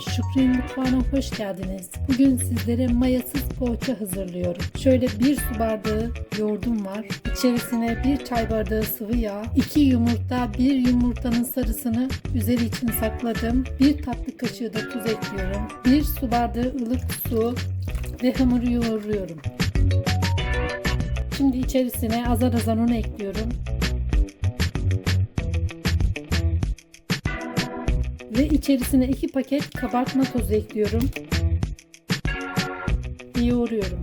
Şükri'nin mutfağına hoş geldiniz. Bugün sizlere mayasız poğaça hazırlıyorum. Şöyle bir su bardağı yoğurdum var. İçerisine bir çay bardağı sıvı yağ, iki yumurta, bir yumurtanın sarısını üzeri için sakladım. Bir tatlı kaşığı da tuz ekliyorum. Bir su bardağı ılık su ve hamuru yoğuruyorum. Şimdi içerisine azar azar un ekliyorum. Ve içerisine 2 paket kabartma tozu ekliyorum. Yoğuruyorum.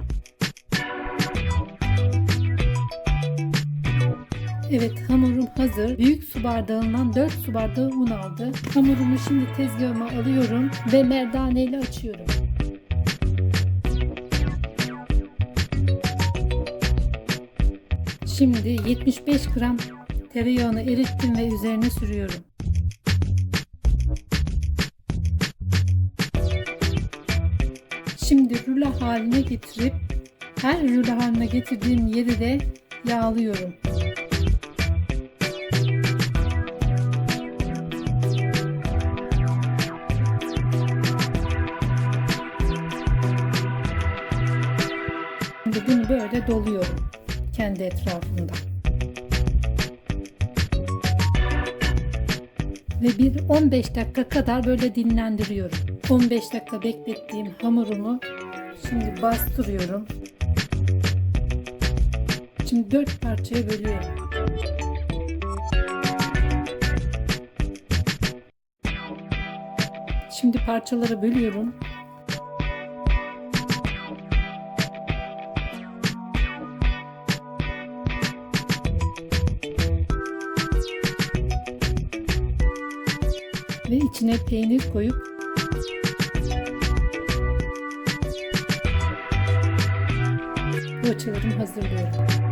Evet hamurum hazır. Büyük su bardağından 4 su bardağı un aldı. Hamurumu şimdi tezgahıma alıyorum ve merdane ile açıyorum. Şimdi 75 gram tereyağını erittim ve üzerine sürüyorum. Şimdi rulo haline getirip her rulo haline getirdiğim yeri de yağlıyorum. Şimdi bunu böyle doluyorum kendi etrafımda. Ve bir 15 dakika kadar böyle dinlendiriyorum. 15 dakika beklettiğim hamurumu şimdi bastırıyorum. Şimdi 4 parçaya bölüyorum. Şimdi parçaları bölüyorum. Ve içine peynir koyup poğaçalarımı hazırlıyorum.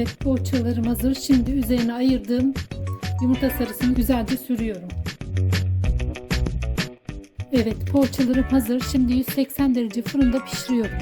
Evet poğaçalarım hazır. Şimdi üzerine ayırdığım yumurta sarısını güzelce sürüyorum. Evet poğaçalarım hazır. Şimdi 180 derece fırında pişiriyorum.